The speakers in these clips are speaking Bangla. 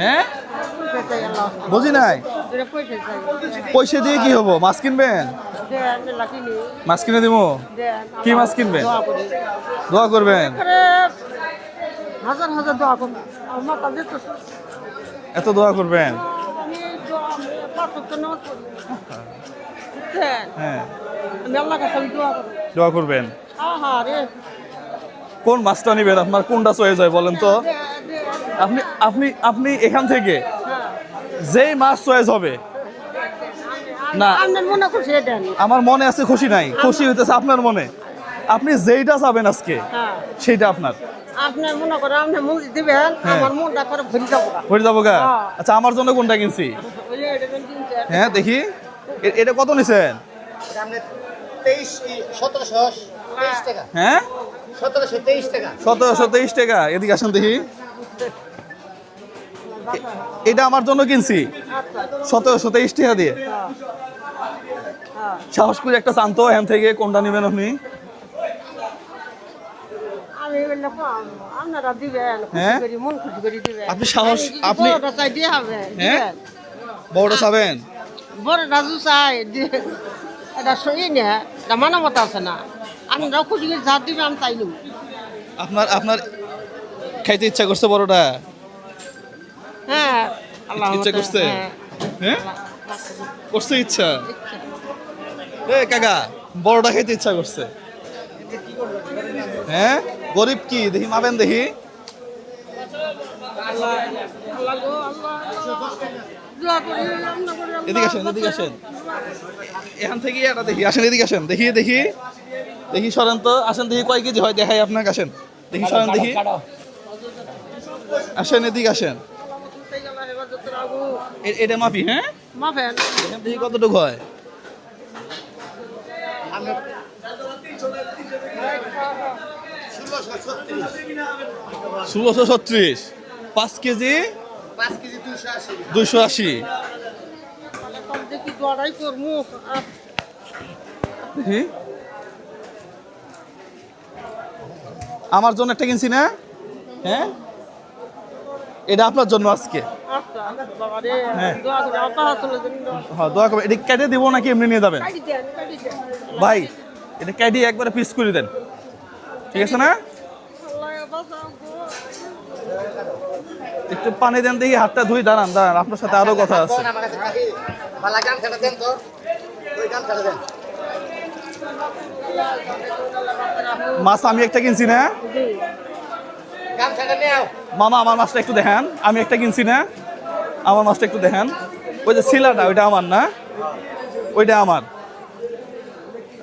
হ্যাঁ? বুঝি নাই? পয়সা দিয়ে কি হব? মাছ কিনবেন? মাছ কিনে দিব? কি মাছ কিনবেন? দোয়া করবেন। হাজার হাজার দোয়া এত দোয়া করবেন? হ্যাঁ। দোয়া করবেন? কোন মাছটা নিবেন? আপনার কোনটা চয়েস হয় বলেন তো? আপনি আপনি আপনি এখান থেকে হ্যাঁ। যেই মাছ চয়েস হবে না। মনে আমার মনে আছে খুশি নাই খুশি হইতেছে আপনার মনে। আপনি যেইটা চাবেন আজকে হ্যাঁ। সেইটা আপনার। আপনার মনে করে আপনি মুখ দিবেন হ্যাঁ। আমার মনটা করে ভরে যাব। গা। হয়ে যাব গা। আচ্ছা আমার জন্য কোনটা কিনছি? হ্যাঁ দেখি। এটা কত নিছেন? সামনে তেইশ সতেরোশো তেইশ টাকা। হ্যাঁ সতেরোশো তেইশ টাকা। এদিকে আসেন দেখি। এটা আমার জন্য কিনছি। সতেরোশো তেইশ টাকা দিয়ে। হ্যাঁ সাহস করে একটা শান্ত এখান থেকে কোনটা নেবেন আপনি? আমি হ্যাঁ? আপনি সাহস- আপনি- হ্যাঁ? বড়টা চাবেন? চাই এটা সই না এটা মানা মতো আছে না। খুশি করে আমি চাই আপনার আপনার খাইতে ইচ্ছা করছে বড়টা? হ্যাঁ। ইচ্ছা করছে? হ্যাঁ। হ্যাঁ? করছে ইচ্ছা। এ কাকা বড়টা খাইতে ইচ্ছা করছে। হ্যাঁ? গরিব কি? দেখি মাবেন দেখি। এদিকে আসেন এদিকে আসেন। এখান থেকে এটা দেখি আসেন এদিকে আসেন। দেখি দেখি। দেখি সরেন তো। আসেন দেখি কয় কেজি হয় দেখাই আপনাকে আসেন। দেখি সরেন দেখি। আসেন এদিকে আসেন। এটা মাপি হ্যাঁ? মাফেন এখান দেখি কতটুকু হয়? ষোলোশো ছত্রিশ। পাঁচ কেজি? পাঁচ কেজি দুশো আশি। আমার জন্য একটা কিনছি না? হ্যাঁ? এটা আপনার জন্য আজকে। আচ্ছা বাবা হ্যাঁ। দোয়া হ্যাঁ দোয়া করবেন। এটা কেটে দিব নাকি এমনি নিয়ে যাবেন? ভাই এটা কেটে একবারে পিস করে দেন। ঠিক আছে না। একটু পানি দেন দেখি হাতটা ধুই দাঁড়ান দাঁড়ান আপনার সাথে আরও কথা আছে। মাছ আমি একটা কিনছি না? মামা আমার মাছটা একটু দেখান। আমি একটা কিনছি না। আমার মাছটা একটু দেখান। ওই যে শিলাটা ওইটা আমার না? ওইটা আমার।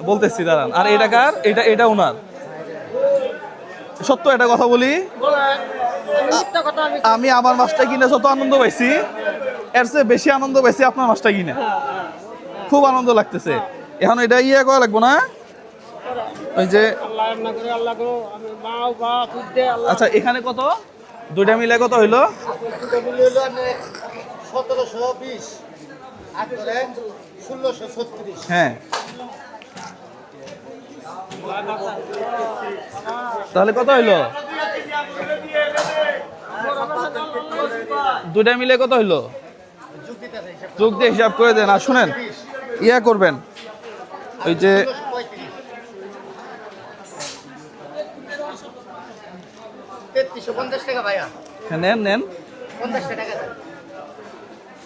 বলতেছি দাঁড়ান। আর এটা কার? এটা এটা ওনার। সত্য একটা কথা বলি? আমি আমার মাছটা কিনে যত আনন্দ পাইছি এর চেয়ে বেশি আনন্দ পাইছি আপনার মাছটা কিনে। হ্যাঁ, হ্যাঁ। খুব আনন্দ লাগতেছে। এখন এটা ইয়ে করা লাগবো না? ওই যে আচ্ছা এখানে কত? দুইটা মিলে কত হইল? দুটো সতেরোশো বিশ ষোলোশো ছত্রিশ। হ্যাঁ। তাহলে কত হইল? দুইটা মিলে কত হইল? যোগ দিয়ে হিসাব করে দেন আর শুনেন ইয়া করবেন। ওই যে ষোলোশো পঁয়ত্রিশ তেত্রিশশো পঞ্চাশ টাকা ভাইয়া। হ্যাঁ, নেন নেন। পঞ্চাশ টাকা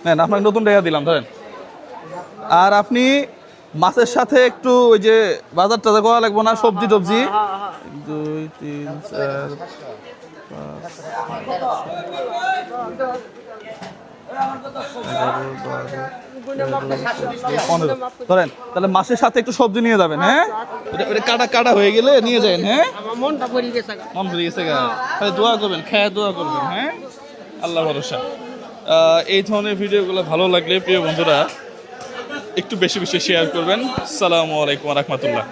নেন আপনাকে নতুন টাকা দিলাম ধরেন। আর আপনি মাছের সাথে একটু ওই যে বাজার টাজার করা লাগবো না সবজি টবজি? হ্যাঁ হ্যাঁ দুই তিন চার পনেরো ধরেন তাহলে মাছের সাথে একটু সবজি নিয়ে যাবেন হ্যাঁ? ওটা কাটা কাটা হয়ে গেলে নিয়ে যাবেন হ্যাঁ? মনটা ভরে গেছে মন ভরে গেছে তাহলে দোয়া করবেন খেয়ে দোয়া করবেন হ্যাঁ? আল্লাহ ভরসা। এই ধরনের ভিডিওগুলো ভালো লাগলে প্রিয় বন্ধুরা একটু বেশি বেশি শেয়ার করবেন। সালামু আলাইকুম রহমতুল্লাহ।